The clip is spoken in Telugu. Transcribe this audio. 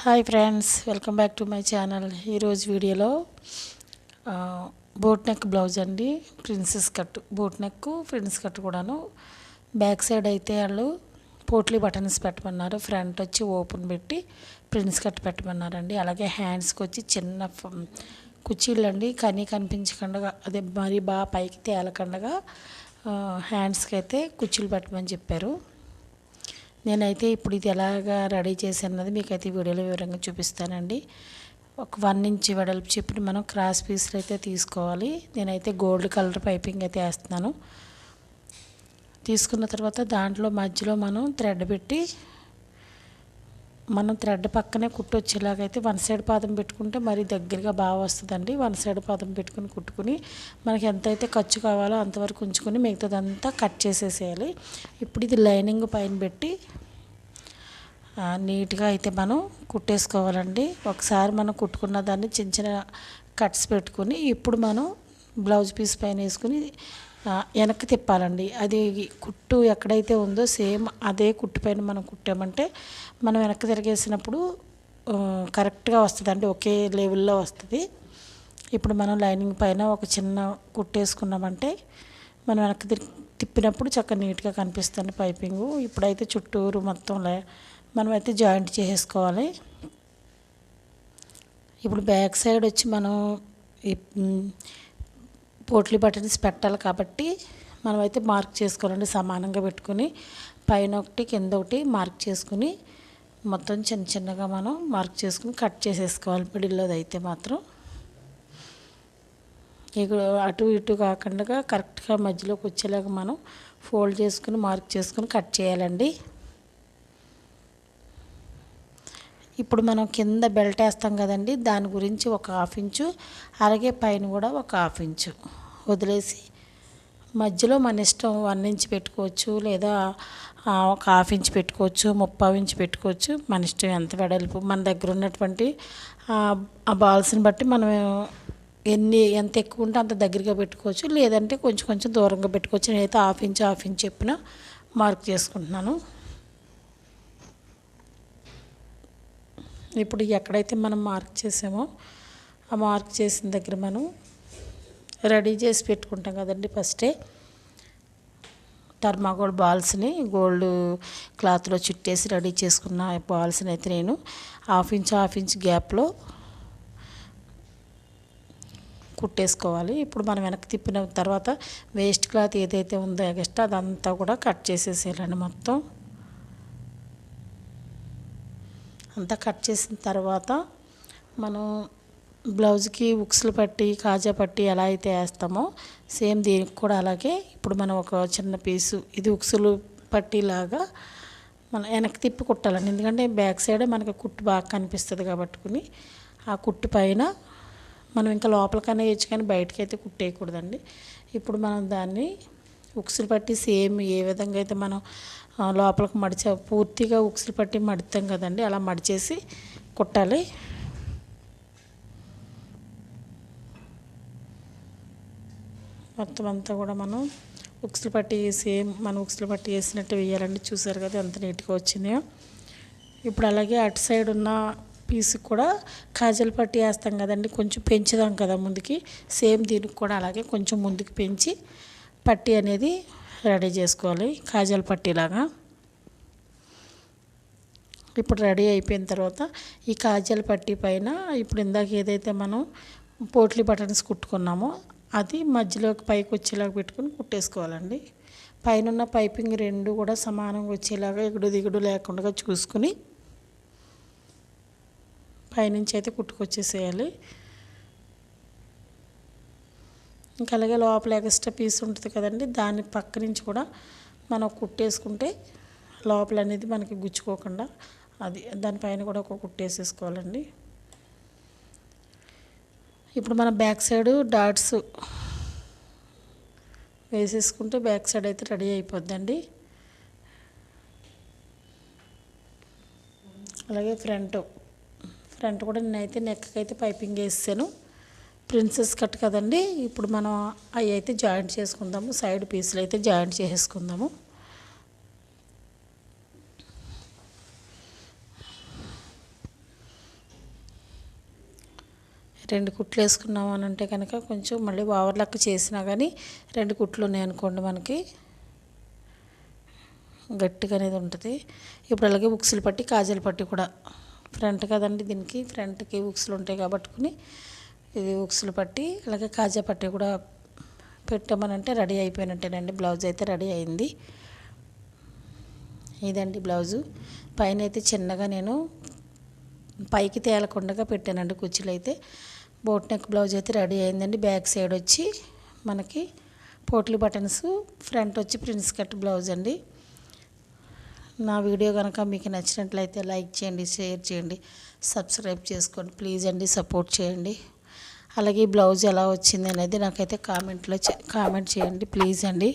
Hi friends welcome back to my channel. ఈరోజు వీడియోలో బోట్ నెక్ బ్లౌజ్ అండి. Princess cut. Boat neck prince cut కూడాను. బ్యాక్ సైడ్ అయితే వాళ్ళు పోట్లీ బటన్స్ పెట్టమన్నారు. ఫ్రంట్ వచ్చి ఓపెన్ పెట్టి ప్రిన్స్ కట్ పెట్టమన్నారండి. అలాగే హ్యాండ్స్కి వచ్చి చిన్న ఫ- కుర్చీలు అండి కనీ కనిపించకుండా అదే మరీ బాగా పైకి తేలకుండా హ్యాండ్స్కి అయితే కుర్చీలు పెట్టమని చెప్పారు. నేనైతే ఇప్పుడు ఇది ఎలాగా రెడీ చేశాను అన్నది మీకు అయితే వీడియోలో వివరంగా చూపిస్తానండి. ఒక వన్ ఇంచ్ వెడల్పు చెప్పి మనం క్రాస్ పీస్లు అయితే తీసుకోవాలి. నేనైతే గోల్డ్ కలర్ పైపింగ్ అయితే వేస్తున్నాను. తీసుకున్న తర్వాత దాంట్లో మధ్యలో మనం థ్రెడ్ పెట్టి మనం థ్రెడ్ పక్కనే కుట్టు వచ్చేలాగైతే వన్ సైడ్ పాదం పెట్టుకుంటే మరీ దగ్గరగా బాగా వస్తుందండి. వన్ సైడ్ పాదం పెట్టుకుని కుట్టుకుని మనకి ఎంతైతే ఖర్చు కావాలో అంతవరకు ఉంచుకొని మిగతాదంతా కట్ చేసేసేయాలి. ఇప్పుడు ఇది లైనింగ్ పైన పెట్టి నీట్గా అయితే మనం కుట్టేసుకోవాలండి. ఒకసారి మనం కుట్టుకున్న దాన్ని చిన్న చిన్న కట్స్ పెట్టుకుని ఇప్పుడు మనం బ్లౌజ్ పీస్ పైన వేసుకుని వెనక్కి తిప్పాలండి. అది కుట్టు ఎక్కడైతే ఉందో సేమ్ అదే కుట్టు పైన మనం కుట్టామంటే మనం వెనక్కి తిరిగేసినప్పుడు కరెక్ట్గా వస్తుంది అంటే ఒకే లెవెల్లో వస్తుంది. ఇప్పుడు మనం లైనింగ్ పైన ఒక చిన్న కుట్టేసుకున్నామంటే మనం వెనక్కి తిరిగి తిప్పినప్పుడు చక్కగా నీట్గా కనిపిస్తుంది పైపింగు. ఇప్పుడైతే చుట్టూరు మొత్తం లే- మనమైతే జాయింట్ చేసేసుకోవాలి. ఇప్పుడు బ్యాక్ సైడ్ వచ్చి మనం పోట్లీ బటన్స్ పెట్టాలి కాబట్టి మనమైతే మార్క్ చేసుకోవాలండి సమానంగా పెట్టుకుని. పైన ఒకటి కింద ఒకటి మార్క్ చేసుకుని మొత్తం చిన్న చిన్నగా మనం మార్క్ చేసుకుని కట్ చేసేసుకోవాలి మిడిల్లోది అయితే మాత్రం. ఇక్కడ అటు ఇటు కాకుండా కరెక్ట్గా మధ్యలోకి వచ్చేలాగా మనం ఫోల్డ్ చేసుకుని మార్క్ చేసుకుని కట్ చేయాలండి. ఇప్పుడు మనం కింద బెల్ట్ వేస్తాం కదండి దాని గురించి ఒక హాఫ్ ఇంచు అలాగే పైన కూడా ఒక హాఫ్ ఇంచు వదిలేసి మధ్యలో మన ఇష్టం వన్ ఇంచ్ పెట్టుకోవచ్చు లేదా ఒక హాఫ్ ఇంచ్ పెట్టుకోవచ్చు ముప్పావు ఇంచ్ పెట్టుకోవచ్చు మన ఇష్టం ఎంత వెడల్పు మన దగ్గర ఉన్నటువంటి ఆ, ఆ బాల్స్ని బట్టి మనం ఎన్ని ఎంత ఎక్కువ ఉంటే అంత దగ్గరగా పెట్టుకోవచ్చు లేదంటే కొంచెం కొంచెం దూరంగా పెట్టుకోవచ్చు. నేనైతే హాఫ్ ఇంచ్ హాఫ్ ఇంచ్ చెప్పిన మార్క్ చేసుకుంటున్నాను. ఇప్పుడు ఎక్కడైతే మనం మార్క్ చేసామో ఆ మార్క్ చేసిన దగ్గర మనం రెడీ చేసి పెట్టుకుంటాం కదండి ఫస్టే. టర్మాగోల్డ్ బాల్స్ని గోల్డ్ క్లాత్లో చుట్టేసి రెడీ చేసుకున్న బాల్స్ని అయితే నేను హాఫ్ ఇంచ్ హాఫ్ ఇంచ్ గ్యాప్లో కుట్టేసుకోవాలి. ఇప్పుడు మనం వెనక్కి తిప్పిన తర్వాత వేస్ట్ క్లాత్ ఏదైతే ఉందో ఎక్స్ట్రా అదంతా కూడా కట్ చేసేసేయాలండి మొత్తం. అంతా కట్ చేసిన తర్వాత మనం బ్లౌజ్కి ఉక్స్లు పట్టి కాజా పట్టి ఎలా అయితే వేస్తామో సేమ్ దీనికి కూడా అలాగే ఇప్పుడు మనం ఒక చిన్న పీసు ఇది ఉక్సులు పట్టిలాగా మనం వెనక్కి తిప్పి కుట్టాలండి. ఎందుకంటే బ్యాక్ సైడ్ మనకి కుట్టు బాగా కనిపిస్తుంది కాబట్టుకుని ఆ కుట్టు పైన మనం ఇంకా లోపలికైనా వేయచ్చు కానీ బయటకి అయితే కుట్టేయకూడదండి. ఇప్పుడు మనం దాన్ని ఉక్సులు పట్టి సేమ్ ఏ విధంగా అయితే మనం లోపలికి మడిచ పూర్తిగా ఉక్సులు పట్టి మడుతాం కదండి అలా మడిచేసి కుట్టాలి. మొత్తం అంతా కూడా మనం ఉక్సులు పట్టి సేమ్ మనం ఉక్సులు పట్టి వేసినట్టు వేయాలండి. చూసారు కదా ఎంత నీట్గా వచ్చిందో. ఇప్పుడు అలాగే అటు సైడ్ ఉన్న పీస్ కూడా కాజల్ పట్టి వేస్తాం కదండి కొంచెం పెంచుదాం కదా ముందుకి. సేమ్ దీనికి కూడా అలాగే కొంచెం ముందుకు పెంచి పట్టీ అనేది రెడీ చేసుకోవాలి కాజల్ పట్టీలాగా. ఇప్పుడు రెడీ అయిపోయిన తర్వాత ఈ కాజల్ పట్టీ పైన ఇప్పుడు ఇందాక ఏదైతే మనం పోట్లీ బటన్స్ కుట్టుకున్నామో అది మధ్యలోకి పైకి వచ్చేలాగా పెట్టుకుని కుట్టేసుకోవాలండి. పైన ఉన్న పైపింగ్ రెండు కూడా సమానంగా వచ్చేలాగా ఎగుడు దిగుడు లేకుండా చూసుకుని పైనుంచి అయితే కుట్టుకొచ్చేసేయాలి. ఇంకా అలాగే లోపల ఎక్స్ట్రా పీస్ ఉంటుంది కదండి దాని పక్క నుంచి కూడా మనం కుట్టేసుకుంటే లోపల అనేది మనకి గుచ్చుకోకుండా అది దానిపైన కూడా ఒక కుట్టేసేసుకోవాలండి. ఇప్పుడు మన బ్యాక్ సైడ్ డాట్స్ వేసేసుకుంటే బ్యాక్ సైడ్ అయితే రెడీ అయిపోద్దండి. అలాగే ఫ్రంట్ ఫ్రంట్ కూడా నేనైతే నెక్కి అయితే పైపింగ్ వేసాను ప్రిన్సెస్ కట్ కదండి. ఇప్పుడు మనం అవి అయితే జాయింట్ చేసుకుందాము. సైడ్ పీసులు అయితే జాయింట్ చేసుకుందాము రెండు కుట్లు వేసుకున్నాం అని అంటే కనుక కొంచెం మళ్ళీ ఓవర్లక్ చేసినా కానీ రెండు కుట్లు ఉన్నాయి అనుకోండి మనకి. గట్టిగా అనేది ఉంటుంది. ఇప్పుడు అలాగే బుక్స్లు పట్టి కాజల్ పట్టి కూడా. ఫ్రంట్ కదండి దీనికి. ఫ్రంట్కి బుక్స్లు ఉంటాయి కాబట్టుకుని ఇది ఉక్సులు పట్టి అలాగే కాజా పట్టి కూడా పెట్టామనంటే రెడీ అయిపోయినట్టేనండి. బ్లౌజ్ అయితే రెడీ అయింది. ఇదండి బ్లౌజు. పైన అయితే చిన్నగా నేను పైకి తేలకుండా పెట్టానండి కుర్చీలు అయితే బోట్ నెక్ బ్లౌజ్ అయితే రెడీ అయిందండి. బ్యాక్ సైడ్ వచ్చి మనకి పోట్లీ బటన్స్ ఫ్రంట్ వచ్చి ప్రిన్స్ కట్ బ్లౌజ్ అండి. నా వీడియో కనుక మీకు నచ్చినట్లయితే లైక్ చేయండి షేర్ చేయండి సబ్స్క్రైబ్ చేసుకోండి. ప్లీజ్ అండి సపోర్ట్ చేయండి. అలాగే ఈ బ్లౌజ్ ఎలా వచ్చింది అనేది నాకైతే కామెంట్లో కామెంట్ చేయండి ప్లీజ్ అండి.